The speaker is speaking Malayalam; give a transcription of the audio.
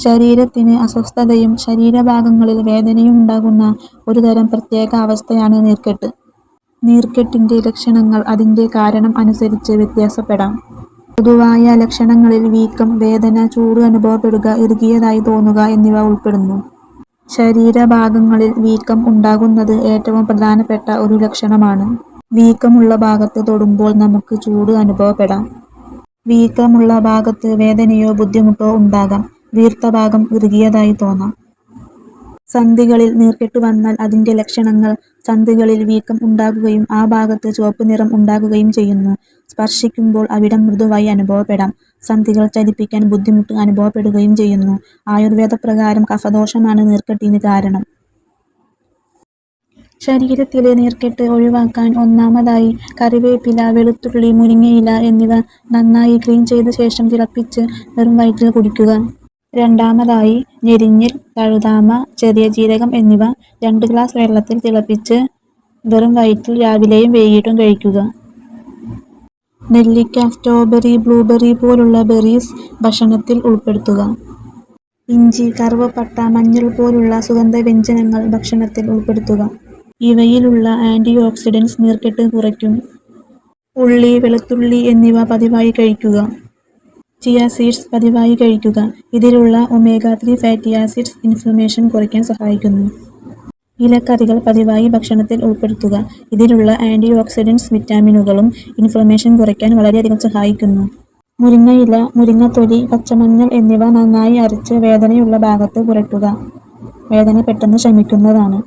ശരീരത്തിന് അസ്വസ്ഥതയും ശരീരഭാഗങ്ങളിൽ വേദനയും ഉണ്ടാകുന്ന ഒരു തരം പ്രത്യേക അവസ്ഥയാണ് നീർക്കെട്ട്. നീർക്കെട്ടിന്റെ ലക്ഷണങ്ങൾ അതിന്റെ കാരണം അനുസരിച്ച് വ്യത്യാസപ്പെടാം. പൊതുവായ ലക്ഷണങ്ങളിൽ വീക്കം, വേദന, ചൂട് അനുഭവപ്പെടുക, ഇറുകിയതായി തോന്നുക എന്നിവ ഉൾപ്പെടുന്നു. ശരീരഭാഗങ്ങളിൽ വീക്കം ഉണ്ടാകുന്നത് ഏറ്റവും പ്രധാനപ്പെട്ട ഒരു ലക്ഷണമാണ്. വീക്കമുള്ള ഭാഗത്ത് തൊടുമ്പോൾ നമുക്ക് ചൂട് അനുഭവപ്പെടാം. വീക്കമുള്ള ഭാഗത്ത് വേദനയോ ബുദ്ധിമുട്ടോ ഉണ്ടാകാം. വീർത്ത ഭാഗം ഇറുകിയതായി തോന്നാം. സന്ധികളിൽ നീർക്കെട്ട് വന്നാൽ അതിന്റെ ലക്ഷണങ്ങൾ സന്ധികളിൽ വീക്കം ഉണ്ടാകുകയും ആ ഭാഗത്ത് ചുവപ്പ് നിറം ഉണ്ടാകുകയും ചെയ്യുന്നു. സ്പർശിക്കുമ്പോൾ അവിടം മൃദുവായി അനുഭവപ്പെടാം. സന്ധികൾ ചലിപ്പിക്കാൻ ബുദ്ധിമുട്ട് അനുഭവപ്പെടുകയും ചെയ്യുന്നു. ആയുർവേദ പ്രകാരം കഫദോഷമാണ് നീർക്കെട്ടിന് കാരണം. ശരീരത്തിലെ നീർക്കെട്ട് ഒഴിവാക്കാൻ ഒന്നാമതായി കറിവേപ്പില, വെളുത്തുള്ളി, മുരിങ്ങയില എന്നിവ നന്നായി ക്ലീൻ ചെയ്ത ശേഷം തിളപ്പിച്ച് വെറും വയറ്റിൽ കുടിക്കുക. രണ്ടാമതായി ഞെരിഞ്ഞിൽ, തഴുതാമ, ചെറിയ ജീരകം എന്നിവ രണ്ട് ഗ്ലാസ് വെള്ളത്തിൽ തിളപ്പിച്ച് വെറും വയറ്റിൽ രാവിലെയും വൈകിട്ടും കഴിക്കുക. നെല്ലിക്ക, സ്ട്രോബെറി, ബ്ലൂബെറി പോലുള്ള ബെറീസ് ഭക്ഷണത്തിൽ ഉൾപ്പെടുത്തുക. ഇഞ്ചി, കറുവപ്പട്ട, മഞ്ഞൾ പോലുള്ള സുഗന്ധവ്യഞ്ജനങ്ങൾ ഭക്ഷണത്തിൽ ഉൾപ്പെടുത്തുക. ഇവയിലുള്ള ആന്റി ഓക്സിഡൻസ് നീർക്കെട്ട് കുറയ്ക്കും. ഉള്ളി, വെളുത്തുള്ളി എന്നിവ പതിവായി കഴിക്കുക. ചിയ സീഡ്സ് പതിവായി കഴിക്കുക. ഇതിലുള്ള omega three fatty acids inflammation കുറയ്ക്കാൻ സഹായിക്കുന്നു. ഇലക്കറികൾ പതിവായി ഭക്ഷണത്തിൽ ഉൾപ്പെടുത്തുക. ഇതിലുള്ള ആന്റി ഓക്സിഡൻസ് വിറ്റാമിനുകളും ഇൻഫ്ലമേഷൻ കുറയ്ക്കാൻ വളരെയധികം സഹായിക്കുന്നു. മുരിങ്ങയില, മുരിങ്ങത്തൊലി, പച്ചമഞ്ഞൾ എന്നിവ നന്നായി അരച്ച് വേദനയുള്ള ഭാഗത്ത് പുരട്ടുക. വേദന പെട്ടെന്ന് ശമിക്കുന്നതാണ്.